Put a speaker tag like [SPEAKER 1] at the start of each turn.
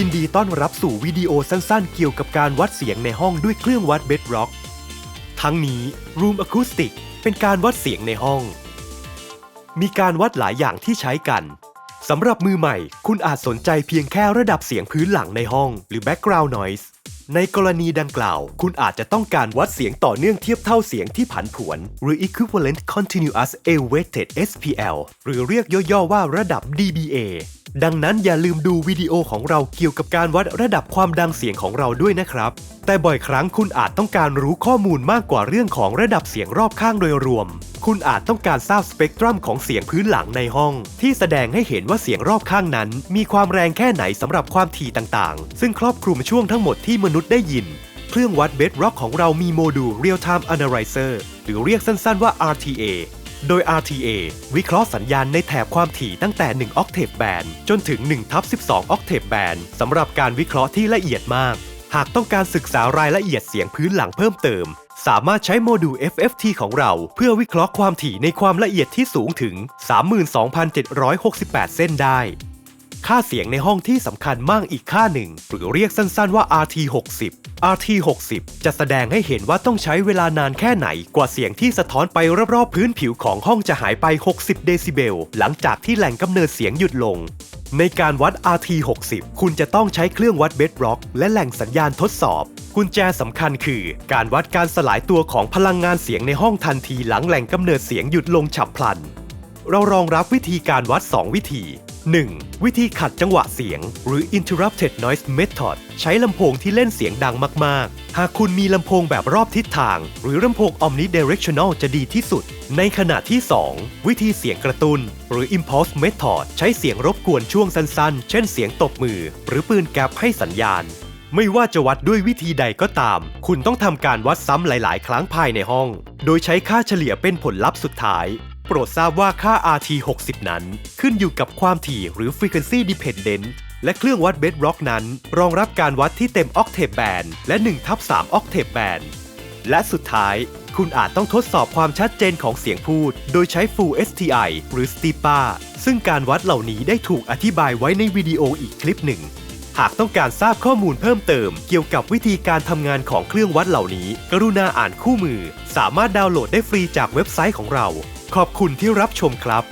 [SPEAKER 1] ยินดีต้อนรับสู่วิดีโอสั้นๆ เกี่ยวกับการวัดเสียงในห้องด้วยเครื่องวัดเบดร็อกทั้งนี้ Room Acoustic เป็นการวัดเสียงในห้อง มีการวัดหลายอย่างที่ใช้กันสำหรับมือใหม่ คุณอาจสนใจเพียงแค่ระดับเสียงพื้นหลังในห้อง หรือ background noise ในกรณีดังกล่าว คุณอาจจะต้องการวัดเสียงต่อเนื่องเทียบเท่าเสียงที่ผันผวน หรือ equivalent continuous elevated SPL หรือเรียกย่อๆว่าระดับ dBA ดังนั้นอย่าลืมดูวิดีโอของเราเกี่ยวกับการวัดระดับความดังเสียงของเราด้วยนะครับ แต่บ่อยครั้งคุณอาจต้องการรู้ข้อมูลมากกว่าเรื่องของระดับเสียงรอบข้างโดยรวม คุณอาจต้องการทราบสเปกตรัมของเสียงพื้นหลังในห้อง ที่แสดงให้เห็นว่าเสียงรอบข้างนั้น มีความแรงแค่ไหนสำหรับความถี่ต่างๆ ซึ่งครอบคลุมช่วงทั้งหมดที่มนุษย์ได้ยินเครื่องวัดเบสร็อกของเรามีโมดูล Real Time Analyzer หรือเรียกสั้นๆว่า RTA โดย RTA วิเคราะห์สัญญาณในแถบความถี่ตั้งแต่1 octave band จนถึง 1 ทับ 12 octave band สำหรับการวิเคราะห์ที่ละเอียดมาก หากต้องการศึกษารายละเอียดเสียงพื้นหลังเพิ่มเติม สามารถใช้โมดูล FFT ของเรา เพื่อวิเคราะห์ความถี่ในความละเอียดที่สูงถึง 32,768 เส้นได้ ค่าเสียงในห้องที่สำคัญมากอีกค่าหนึ่ง หรือเรียกสั้นๆว่า RT 60 RT 60 จะแสดงให้เห็นว่าต้องใช้เวลานานแค่ไหน กว่าเสียงที่สะท้อนไปรอบๆพื้นผิวของห้องจะหายไป 60 เดซิเบล หลังจากที่แหล่งกำเนิดเสียงหยุดลง ในการวัด RT 60 คุณจะต้องใช้เครื่องวัดเบสร็อกและแหล่งสัญญาณทดสอบกุญแจสำคัญคือ การวัดการสลายตัวของพลังงานเสียงในห้องทันทีหลังแหล่งกำเนิดเสียงหยุดลงฉับพลัน เรารองรับวิธีการวัด 2 วิธี 1. วิธีขัดจังหวะเสียง หรือ interrupted noise method ใช้ลำโพงที่เล่นเสียงดังมาก ๆ หากคุณมีลำโพงแบบรอบทิศทาง หรือลำโพง omnidirectional จะดีที่สุด ในขณะที่ 2 วิธีเสียงกระตุ้น หรือ impulse method ใช้เสียงรบกวนช่วงสั้น ๆ เช่นเสียงตบมือ หรือปืนแก๊ปให้สัญญาณไม่ว่าจะวัดด้วยวิธีใดก็ตาม คุณต้องทำการวัดซ้ำหลาย ๆ ครั้งภายในห้อง โดยใช้ค่าเฉลี่ยเป็นผลลัพธ์สุดท้าย โปรดทราบว่าค่า RT 60นั้น ขึ้นอยู่กับความถี่หรือ Frequency Dependent และเครื่องวัด Bedrock นั้น รองรับการวัดที่เต็ม Octave Band และ1ทับ3 Octave Band และสุดท้าย คุณอาจต้องทดสอบความชัดเจนของเสียงพูด โดยใช้ Full STI หรือ STIPA ซึ่งการวัดเหล่านี้ได้ถูกอธิบายไว้ในวิดีโออีกคลิปหนึ่ง หากต้องการทราบข้อมูลเพิ่มเติม เกี่ยวกับวิธีการทำงานของเครื่องวัดเหล่านี้ กรุณาอ่านคู่มือ สามารถดาวน์โหลดได้ฟรีจากเว็บไซต์ของเรา ขอบคุณที่รับชมครับ